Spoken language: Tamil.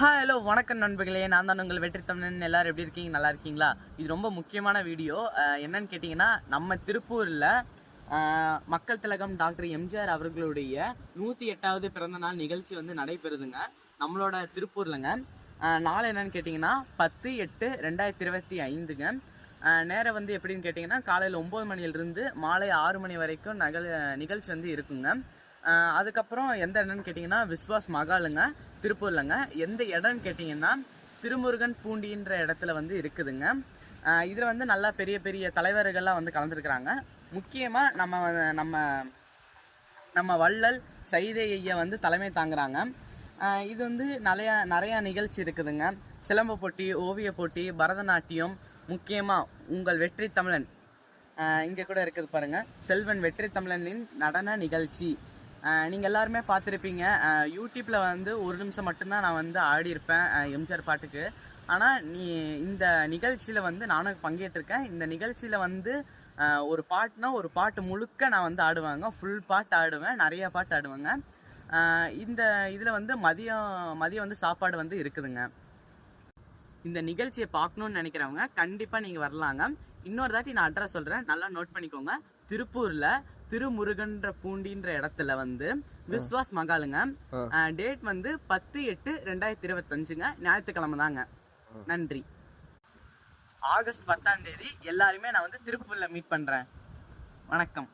ஹலோ வணக்கம் நண்பர்களே. நான் தான் உங்கள் வெற்றி தமிழன். எல்லாரும் எப்படி இருக்கீங்க? நல்லா இருக்கீங்களா? இது ரொம்ப முக்கியமான வீடியோ. என்னன்னு கேட்டிங்கன்னா நம்ம திருப்பூரில் மக்கள் திலகம் டாக்டர் எம்ஜிஆர் அவர்களுடைய நூற்றி எட்டாவது பிறந்த நாள் நிகழ்ச்சி வந்து நடைபெறுதுங்க. நம்மளோட திருப்பூர்லங்க. நாள் என்னன்னு கேட்டிங்கன்னா பத்து எட்டு ரெண்டாயிரத்தி இருபத்தி ஐந்துங்க. நேரம் வந்து எப்படின்னு கேட்டிங்கன்னா காலையில் ஒம்பது மணியிலிருந்து மாலை ஆறு மணி வரைக்கும் நகல் நிகழ்ச்சி வந்து இருக்குங்க. அதுக்கப்புறம் எந்த இடம்னு கேட்டிங்கன்னா விஸ்வாஸ் மகாலுங்க திருப்பூர்லங்க. எந்த இடம்னு கேட்டிங்கன்னா திருமுருகன் பூண்டின்ற இடத்துல வந்து இருக்குதுங்க. இதில் வந்து நல்லா பெரிய பெரிய தலைவர்கள்லாம் வந்து கலந்துருக்குறாங்க. முக்கியமாக நம்ம நம்ம நம்ம வள்ளல் சைதை ஐயா வந்து தலைமை தாங்குறாங்க. இது வந்து நிறைய நிறையா நிகழ்ச்சி இருக்குதுங்க. சிலம்ப போட்டி ஓவிய போட்டி பரதநாட்டியம் முக்கியமாக உங்கள் வெற்றி தமிழன் இங்கே கூட இருக்குது பாருங்கள் செல்வன் வெற்றி தமிழனின் நடன நிகழ்ச்சி. நீங்கள் எல்லாருமே பார்த்துருப்பீங்க. யூடியூப்பில் வந்து ஒரு நிமிஷம் மட்டும்தான் நான் வந்து ஆடியிருப்பேன் எம்ஜிஆர் பாட்டுக்கு. ஆனால் நீ இந்த நிகழ்ச்சியில் வந்து நானும் பங்கேற்றிருக்கேன். இந்த நிகழ்ச்சியில் வந்து ஒரு பாட்டுனா ஒரு பாட்டு முழுக்க நான் வந்து ஆடுவாங்க. ஃபுல் பாட்டு ஆடுவேன் நிறைய பாட்டு ஆடுவேங்க. இந்த இதில் வந்து மதியம் மதியம் வந்து சாப்பாடு வந்து இருக்குதுங்க. இந்த நிகழ்ச்சியை பார்க்கணும்னு நினைக்கிறவங்க கண்டிப்பாக நீங்கள் வரலாங்க. இன்னொரு தாட்டி நான் அட்ரஸ் சொல்கிறேன் நல்லா நோட் பண்ணிக்கோங்க. திருப்பூர்ல திருமுருகன்ற பூண்டின்ற இடத்துல வந்து விஸ்வாஸ் மகாலுங்க. டேட் வந்து பத்து எட்டு ரெண்டாயிரத்தி இருபத்தஞ்சுங்க. ஞாயிற்றுக்கிழமை தாங்க. நன்றி. ஆகஸ்ட் பத்தாம் தேதி எல்லாருமே நான் வந்து திருப்பூர்ல மீட் பண்றேன். வணக்கம்.